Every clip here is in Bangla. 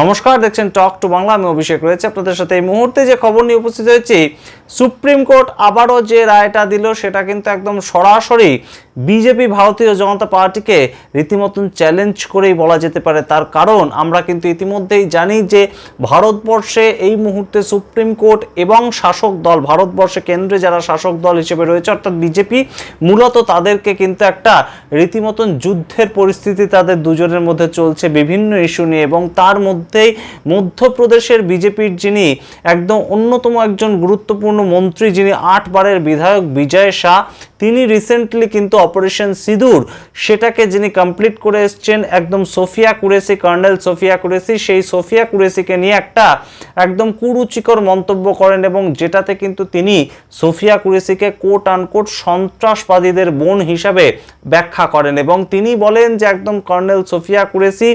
নমস্কার, দেখছেন টক টু বাংলা আমি অভিষেক রয়েছে। আপনাদের সাথে এই মুহূর্তে যে খবর নিয়ে উপস্থিত হয়েছি সুপ্রিম কোর্ট আবারও যে রায়টা দিল, সেটা কিন্তু একদম সরাসরি বিজেপি ভারতীয় জনতা পার্টিকে রীতিমতন চ্যালেঞ্জ করেই বলা যেতে পারে তার কারণ, আমরা কিন্তু ইতিমধ্যেই জানি যে ভারতবর্ষে এই মুহূর্তে সুপ্রিম কোর্ট এবং শাসক দল, ভারতবর্ষে কেন্দ্রে যারা শাসক দল হিসেবে রয়েছে, অর্থাৎ বিজেপি, মূলত তাদেরকে কিন্তু একটা রীতিমতন যুদ্ধের পরিস্থিতি তাদের দুজনের মধ্যে চলছে বিভিন্ন ইস্যু নিয়ে এবং তার মধ্যেই মধ্যপ্রদেশের বিজেপির যিনি একদম অন্যতম একজন গুরুত্বপূর্ণ মন্ত্রী, যিনি আটবারের বিধায়ক বিজয় শাহ, তিনি রিসেন্টলি কিন্তু অপারেশন সিঁদুর, সেটাকে যিনি কমপ্লিট করে এসছেন, একদম সোফিয়া কুরেসি কর্নেল সোফিয়া কুরেসি সেই সোফিয়া কুরেসিকে নিয়ে একটা একদম কুরুচিকর মন্তব্য করেন এবং যেটাতে কিন্তু তিনি সোফিয়া কুরেসিকে কোট আনকোট সন্ত্রাসবাদীদের বোন হিসাবে ব্যাখ্যা করেন এবং তিনি বলেন যে একদম কর্নেল সোফিয়া কুরেসি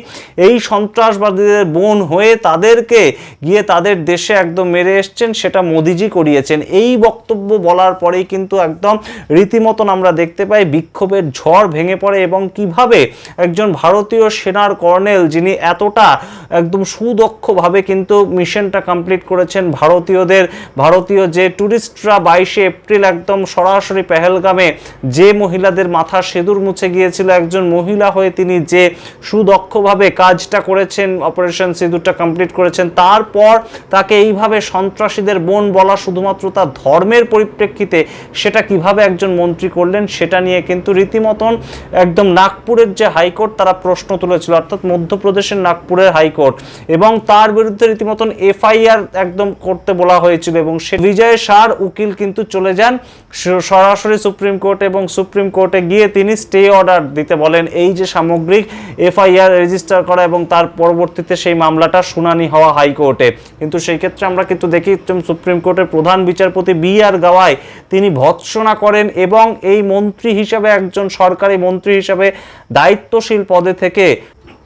এই সন্ত্রাসবাদীদের বোন হয়ে তাদেরকে গিয়ে তাদের দেশে একদম মেরে এসছেন, সেটা মোদিজি করিয়েছেন। এই বক্তব্য বলার পরেই কিন্তু একদম রীতিমতন আমরা দেখতে পাই বিক্ষোভের ঝড় ভেঙে পড়ে এবং কীভাবে একজন ভারতীয় সেনার কর্নেল যিনি এতটা একদম সুদক্ষভাবে কিন্তু মিশনটা কমপ্লিট করেছেন, ভারতীয়দের, ভারতীয় যে ট্যুরিস্টরা বাইশে এপ্রিল একদম সরাসরি পেহেলগামে যে মহিলাদের মাথা সেঁদুর মুছে গিয়েছিল, একজন মহিলা হয়ে তিনি যে সুদক্ষভাবে কাজটা করেছেন অপারেশন সিঁদুরটা কমপ্লিট করেছেন, তারপর তাকে এইভাবে সন্ত্রাসীদের বোন বলা শুধুমাত্র তার ধর্মের পরিপ্রেক্ষিতে সেটা কীভাবে একজন মন্ত্রী করলেন, সেটা নিয়ে কিন্তু রীতিমতন একদম নাগপুরের যে হাইকোর্ট, তারা প্রশ্ন তুলেছিল, অর্থাৎ মধ্যপ্রদেশের নাগপুরের হাইকোর্ট। এবং তার বিরুদ্ধে রীতিমতন এফআইআর একদম করতে বলা হয়েছিল এবং সে বিজয় শাহর উকিল কিন্তু চলে যান। সরাসরি সুপ্রিম কোর্টে এবং সুপ্রিম কোর্টে গিয়ে তিনি স্টে অর্ডার দিতে বলেন এই যে সামগ্রিক এফআইআর রেজিস্টার করা এবং তার পরবর্তীতে সেই মামলাটা শুনানি হওয়া হাইকোর্টে। কিন্তু সেই ক্ষেত্রে আমরা কিন্তু দেখি সুপ্রিম কোর্টের প্রধান বিচারপতি বি আর গাওয়াই তিনি ভৎসনা করেন এবং এই মন্ত্রী হিসাবে একজন সরকারি মন্ত্রী হিসাবে দায়িত্বশীল পদে থেকে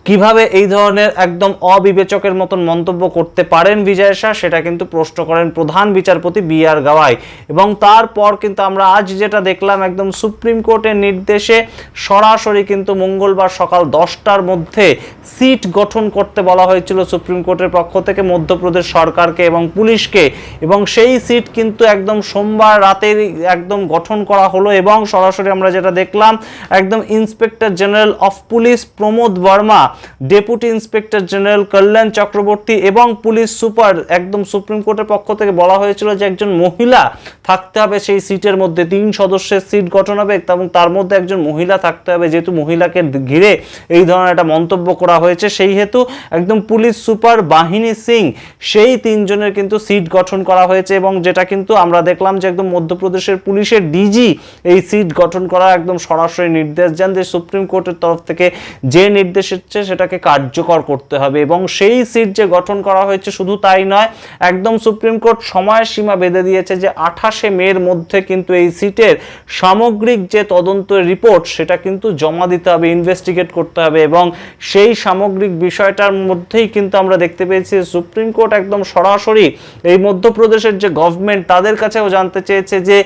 কীভাবে এই ধরনের একদম অবিবেচকের মতন মন্তব্য করতে পারেন বিজয় শাহ, সেটা কিন্তু প্রশ্ন করেন প্রধান বিচারপতি বি আর গাওয়াই। এবং তারপর কিন্তু আমরা আজ যেটা দেখলাম, একদম সুপ্রিম কোর্টের নির্দেশে সরাসরি কিন্তু মঙ্গলবার সকাল দশটার মধ্যে সিট গঠন করতে বলা হয়েছিল সুপ্রিম কোর্টের পক্ষ থেকে মধ্যপ্রদেশ সরকারকে এবং পুলিশকে। এবং সেই সিট কিন্তু একদম সোমবার রাতের একদম গঠন করা হলো এবং সরাসরি আমরা যেটা দেখলাম, একদম inspector general of police Pramod Verma deputy inspector general Kalyan Chakraborty এবং পুলিশ সুপার একদম সুপ্রিম কোর্টের পক্ষ থেকে বলা হয়েছিল যে একজন মহিলা থাকতে হবে সেই সিটের মধ্যে। তিন সদস্যের সিট গঠন হবে এবং তার মধ্যে একজন মহিলা থাকতে হবে। যেহেতু মহিলাকে ঘিরে এই ধরনের একটা মন্তব্য করা হয়েছে, সেই হেতু একদম পুলিশ সুপার বাহিনী সিং সেই তিনজনের কিন্তু সিট গঠন করা হয়েছে এবং যেটা কিন্তু আমরা দেখলাম যে একদম মধ্যপ্রদেশের পুলিশের ডিজি এই সিট গঠন করা একদম সরাসরি নির্দেশ দেন যে সুপ্রিম কোর্টের তরফ থেকে যে নির্দেশ হচ্ছে সেটাকে কার্যকর করতে হবে এবং সেই সিট যে গঠন করা হয়েছে শুধু তাই নয়, একদম সুপ্রিম কোর্ট সময়সীমা বেঁধে দিয়েছে যে আঠাশে মের মধ্যে কিন্তু এই সিটের সামগ্রিক যে তদন্তের রিপোর্ট সেটা কিন্তু জমা দিতে হবে ইনভেস্টিগেট করতে হবে এবং সেই সামগ্রিক বিষয়টার মধ্যেই কিন্তু আমরা দেখতে পেয়েছি সুপ্রিম কোর্ট একদম সরাসরি এই মধ্যপ্রদেশের যে গভর্নমেন্ট তাদের কাছেও জানতে চেয়েছে যে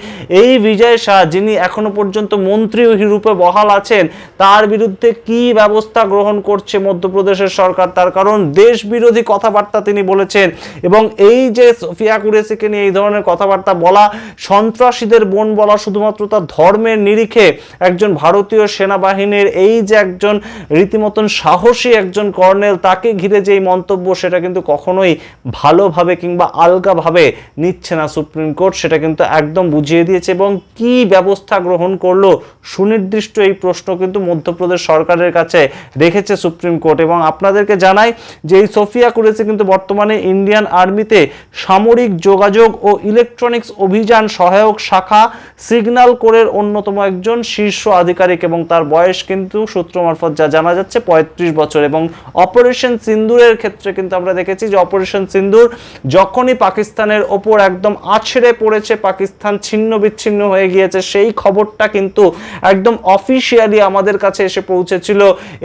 এই বিজয় শাহ যিনি এখনও পর্যন্ত মন্ত্রী রূপে বহাল আছেন, তার বিরুদ্ধে কি ব্যবস্থা গ্রহণ করছে মধ্যপ্রদেশের সরকার, তার কারণ দেশ বিরোধী কথাবার্তা তিনি বলেছেন। এবং এই যে সোফিয়া কুরেসিকে নিয়ে এই ধরনের কথাবার্তা বলা, সন্ত্রাসীদের বোন বলা শুধুমাত্র তার ধর্মের নিরিখে একজন ভারতীয় সেনাবাহিনীর এই যে একজন রীতিমতন সাহসী একজন কর্নেল, তাকে ঘিরে যে এই মন্তব্য, সেটা কিন্তু কখনোই ভালোভাবে কিংবা আলগাভাবে নিচ্ছে না সুপ্রিম কোর্ট, সেটা কিন্তু একদম বুঝিয়ে দিয়েছে। এবং কি ব্যবস্থা গ্রহণ করল, সুনির্দিষ্ট এই প্রশ্ন কিন্তু মধ্যপ্রদেশ সরকারের কাছে রেখেছে সুপ্রিম কোর্ট এবং আপনাদেরকে জানাই যে এই সোফিয়া কুরেসি কিন্তু বর্তমানে ইন্ডিয়ান আর্মিতে সামরিক যোগাযোগ ও ইলেকট্রনিক্স অভিযান সহায়ক শাখা সিগন্যাল কোরের অন্যতম একজন শীর্ষ আধিকারিক এবং তার বয়স কিন্তু সূত্র মারফত যা জানা যাচ্ছে পঁয়ত্রিশ বছর এবং অপারেশন সিন্দুরের ক্ষেত্রে কিন্তু আমরা দেখেছি যে অপারেশন সিন্দুর যখনই পাকিস্তানের ওপর একদম আছড়ে পড়েছে, পাকিস্তান ছিন্ন বিচ্ছিন্ন হয়ে গিয়েছে, সেই খবরটা কিন্তু একদম অফিসিয়ালি আমাদের কাছে এসে পৌঁছেছিল।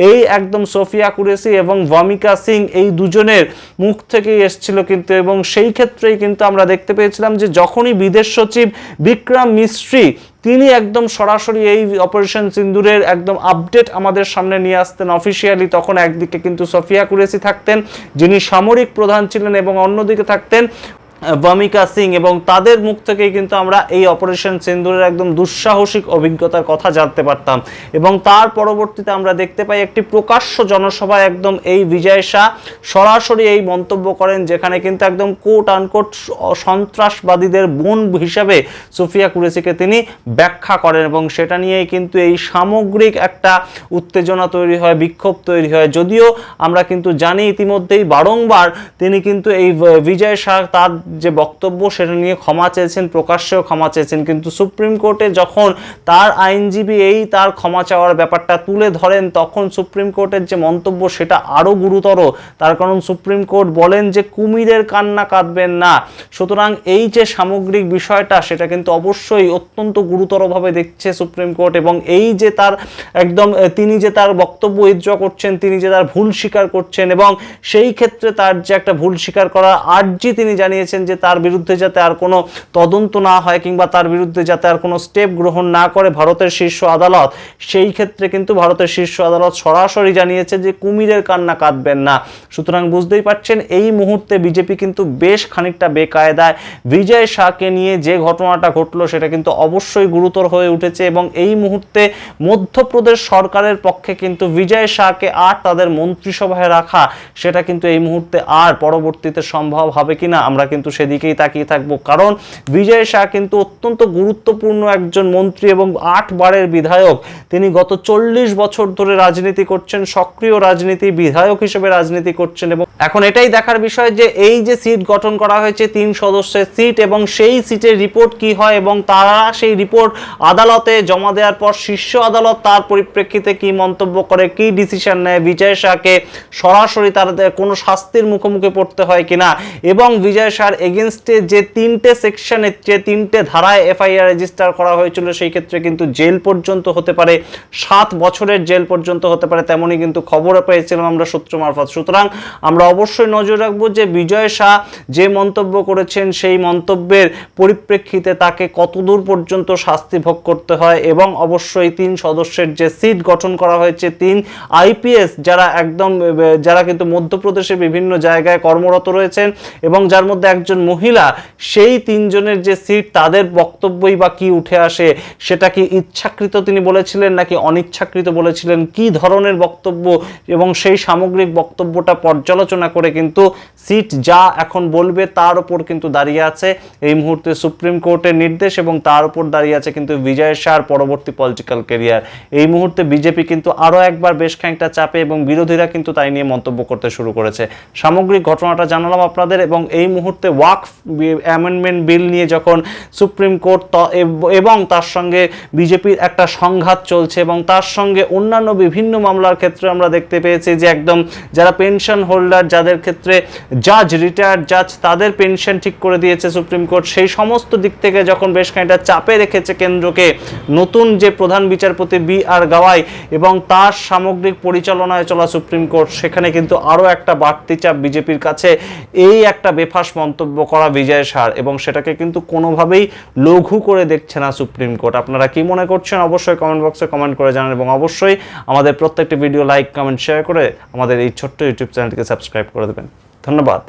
এই একদম সোফিয়া কুরেসি এবং ভামিকা সিং এই দুজনের মুখ থেকেই এসছিল কিন্তু এবং সেই ক্ষেত্রেই কিন্তু আমরা দেখতে পেয়েছিলাম যে যখনই বিদেশ সচিব বিক্রম মিস্ত্রি, তিনি একদম সরাসরি এই অপারেশন সিন্দুরের একদম আপডেট আমাদের সামনে নিয়ে আসতেন অফিসিয়ালি, তখন একদিকে কিন্তু সফিয়া কুরেসি থাকতেন, যিনি সামরিক প্রধান ছিলেন এবং অন্যদিকে থাকতেন বামিকা সিং এবং তাদের মুখ থেকেই কিন্তু আমরা এই অপারেশন সিন্দুরের একদম দুঃসাহসিক অভিজ্ঞতার কথা জানতে পারতাম। এবং তার পরবর্তীতে আমরা দেখতে পাই একটি প্রকাশ্য জনসভায় একদম এই বিজয় শাহ সরাসরি এই মন্তব্য করেন, যেখানে কিন্তু একদম কোট আনকোট সন্ত্রাসবাদীদের বোন হিসাবে সুফিয়া কুরেসিকে তিনি ব্যাখ্যা করেন এবং সেটা নিয়েই কিন্তু এই সামগ্রিক একটা উত্তেজনা তৈরি হয়, বিক্ষোভ তৈরি হয়। যদিও আমরা কিন্তু জানি ইতিমধ্যেই বারংবার তিনি কিন্তু এই বিজয় শাহ তার যে বক্তব্য সেটা নিয়ে ক্ষমা চেয়েছেন, প্রকাশ্যেও ক্ষমা চেয়েছেন, কিন্তু সুপ্রিম কোর্টে যখন তার আইনজীবী এই তার ক্ষমা চাওয়ার ব্যাপারটা তুলে ধরেন, তখন সুপ্রিম কোর্টের যে মন্তব্য সেটা আরও গুরুতর। তার কারণ সুপ্রিম কোর্ট বলেন যে কুমিরের কান্না কাঁদবেন না। সুতরাং এই যে সামগ্রিক বিষয়টা সেটা কিন্তু অবশ্যই অত্যন্ত গুরুতরভাবে দেখছে সুপ্রিম কোর্ট এবং এই যে তার একদম তিনি যে তার বক্তব্য উইথড্র করছেন, তিনি যে তার ভুল স্বীকার করছেন এবং সেই ক্ষেত্রে তার যে একটা ভুল স্বীকার করার আর্জি তিনি জানিয়েছেন যে তার বিরুদ্ধে যাতে আর কোনো তদন্ত না হয় কিংবা তার বিরুদ্ধে যাতে আর কোনো স্টেপ গ্রহণ না করে ভারতের শীর্ষ আদালত, সেই ক্ষেত্রে কিন্তু ভারতের শীর্ষ আদালত সরাসরি জানিয়েছে যে কুমিরের কান্না কাঁদবেন না। সুতরাং বুঝতেই পারছেন, এই মুহূর্তে বিজেপি কিন্তু বেশ খানিকটা বেকায়দায় বিজয় শাহকে নিয়ে যে ঘটনাটা ঘটলো সেটা কিন্তু অবশ্যই গুরুতর হয়ে উঠেছে এবং এই মুহূর্তে মধ্যপ্রদেশ সরকারের পক্ষে কিন্তু বিজয় শাহকে আর তাদের মন্ত্রিসভায় রাখা, সেটা কিন্তু এই মুহূর্তে আর পরবর্তীতে সম্ভব হবে কিনা আমরা কিন্তু সেদিকেই তাকিয়ে থাকব। কারণ বিজয় শাহ কিন্তু অত্যন্ত গুরুত্বপূর্ণ একজন মন্ত্রী এবং আট বারের বিধায়ক। তিনি গত চল্লিশ বছর ধরে রাজনীতি করছেন, সক্রিয় রাজনীতি, বিধায়ক হিসেবে রাজনীতি করছেন এবং এখন এটাই দেখার বিষয় যে এই যে সিট গঠন করা হয়েছে, তিন সদস্যের সিট এবং সেই সিটের রিপোর্ট কি হয় এবং তারা সেই রিপোর্ট আদালতে জমা দেওয়ার পর শীর্ষ আদালত তার পরিপ্রেক্ষিতে কি মন্তব্য করে, কি ডিসিশন নেয়, বিজয় শাহকে সরাসরি তার কোনো শাস্তির মুখোমুখি পড়তে হয় কিনা এবং বিজয় শাহর এগেনস্টে যে তিনটে সেকশনে যে তিনটে ধারায় এফআইআর রেজিস্টার করা হয়েছিল, সেই ক্ষেত্রে কিন্তু জেল পর্যন্ত হতে পারে। সাত বছরের জেল পর্যন্ত হতে পারে, তেমনই কিন্তু খবরও পেয়েছিলাম আমরা সূত্র মারফত। সুতরাং আমরা অবশ্যই নজর রাখব যে বিজয় শাহ যে মন্তব্য করেছেন, সেই মন্তব্যের পরিপ্রেক্ষিতে তাকে কতদূর পর্যন্ত শাস্তি ভোগ করতে হয় এবং অবশ্যই তিন সদস্যের যে সিট গঠন করা হয়েছে, তিন আইপিএস যারা একদম, যারা কিন্তু মধ্যপ্রদেশের বিভিন্ন জায়গায় কর্মরত রয়েছেন এবং যার মধ্যে একজন মহিলা, সেই তিনজনের যে সিট তাদের বক্তব্যই বা কি উঠে আসে সেটা কি ইচ্ছাকৃত তিনি বলেছিলেন নাকি অনিচ্ছাকৃত বলেছিলেন? কি ধরনের বক্তব্য এবং সেই সামগ্রিক বক্তব্যটা পর্যালোচনা করে কিন্তু সিট যা এখন বলবে তার উপর কিন্তু দাঁড়িয়ে আছে। এই মুহূর্তে সুপ্রিম কোর্টের নির্দেশ এবং তার উপর দাঁড়িয়ে আছে কিন্তু বিজয় শাহর পরবর্তী পলিটিক্যাল কেরিয়ার এই মুহূর্তে বিজেপি কিন্তু আরও একবার বেশ খানিকটা চাপে এবং বিরোধীরা কিন্তু তাই নিয়ে মন্তব্য করতে শুরু করেছে। সামগ্রিক ঘটনাটা জানালাম আপনাদের এবং এই মুহূর্তে ওয়াকফ অ্যামেন্ডমেন্ট বিল নিয়ে যখন সুপ্রিম কোর্ট এবং তার সঙ্গে বিজেপির একটা সংঘাত চলছে এবং তার সঙ্গে অন্যান্য বিভিন্ন মামলার ক্ষেত্রে আমরা দেখতে পেয়েছি যে একদম যারা পেনশন হোল্ডার, যাদের ক্ষেত্রে জাজ রিটায়ার্ড জাজ, তাদের পেনশন ঠিক করে দিয়েছে সুপ্রিম কোর্ট। সেই সমস্ত দিক থেকে যখন বেশ খানিকটা চাপে রেখেছে কেন্দ্রকে, নতুন যে প্রধান বিচারপতি বি আর গাওয়াই এবং তার সামগ্রিক পরিচালনায় চলা সুপ্রিম কোর্ট, সেখানে কিন্তু আরও একটা বাড়তি চাপ বিজেপির কাছে। এই একটা বেফাস মন্তব্য করা বিজয় সার এবং সেটাকে কিন্তু কোনোভাবেই লঘু করে দেখছে না সুপ্রিম কোর্ট। আপনারা কি মনে করছেন? অবশ্যই কমেন্ট বক্সে কমেন্ট করে জানান এবং অবশ্যই আমাদের প্রত্যেকটি ভিডিও লাইক কমেন্ট শেয়ার করে আমাদের এই ছোট্ট ইউটিউব চ্যানেলটিকে সাবস্ক্রাইব করে দেবেন। ধন্যবাদ।